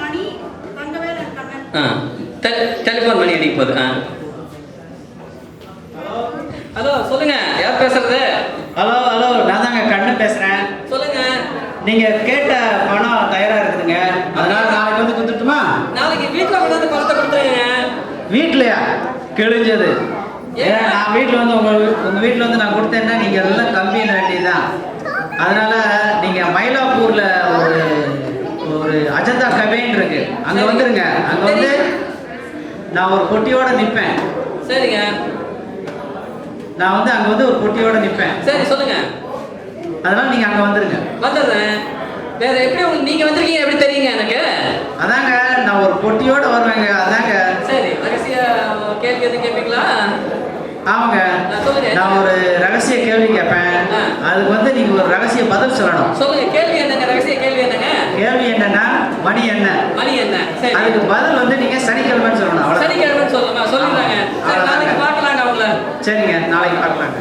மணி telephone பண்ணி அடிக்க போகுது? ஆ. ஹலோ சொல்லுங்க யார் பேசுறது? ஹலோ ஹலோ நான் தாங்க கண்ணு பேசுறேன். சொல்லுங்க. நீங்க கேட்ட பணம் தயாரா இருக்குதுங்க. அதனால நாளைக்கு வந்து கொடுத்துட்டுமா? நாளைக்கு வீட்டில் கொண்டாந்து பணத்தை கொடுத்துருங்க. வீட்லயா? கிழிஞ்சது ஏன்னா நான் வீட்டில் வந்து உங்க உங்க வீட்டில் வந்து நான் கொடுத்தேன்னா நீங்க எல்லாம் அதனால நீங்க மயிலாப்பூர்ல ஒரு ஒரு அஜந்தா கபேன் இருக்கு. அங்க வந்துருங்க. அங்க வந்து நான் ஒரு பொட்டியோட நிப்பேன். சரிங்க. நான் வந்து அங்க வந்து ஒரு பொட்டியோட நிப்பேன். சரி சொல்லுங்க. அதனால நீங்க அங்க வந்துருங்க. வந்துடுறேன். வேற எப்படி நீங்க வந்திருக்கீங்க எப்படி தெரியுங்க எனக்கு? அதாங்க நான் ஒரு பொட்டியோட வருவேங்க. அதாங்க. சரி ரகசிய கேள்வி எதுவும் கேட்பீங்களா ஆமாங்க. நான் ஒரு ரகசிய கேள்வி கேட்பேன் ஆ. அதுக்கு வந்து நீங்க ஒரு ரகசிய பதில் சொல்லணும். சொல்லுங்க கேள்வி என்னங்க ரகசிய கேள்வி என்னங்க? கேள்வி என்னன்னா மணி என்ன? மணி என்ன? சரி. அதுக்கு பதில் வந்து நீங்க சனிக்கிழமைன்னு சொல்லணும் அவ்வளவு சனிக்கிழமைன்னு சொல்லுமா சொல்லிடுறாங்க. சரி நாளைக்கு பார்க்கலாங்க அவங்கள. சரிங்க நாளைக்கு பார்க்கலாங்க.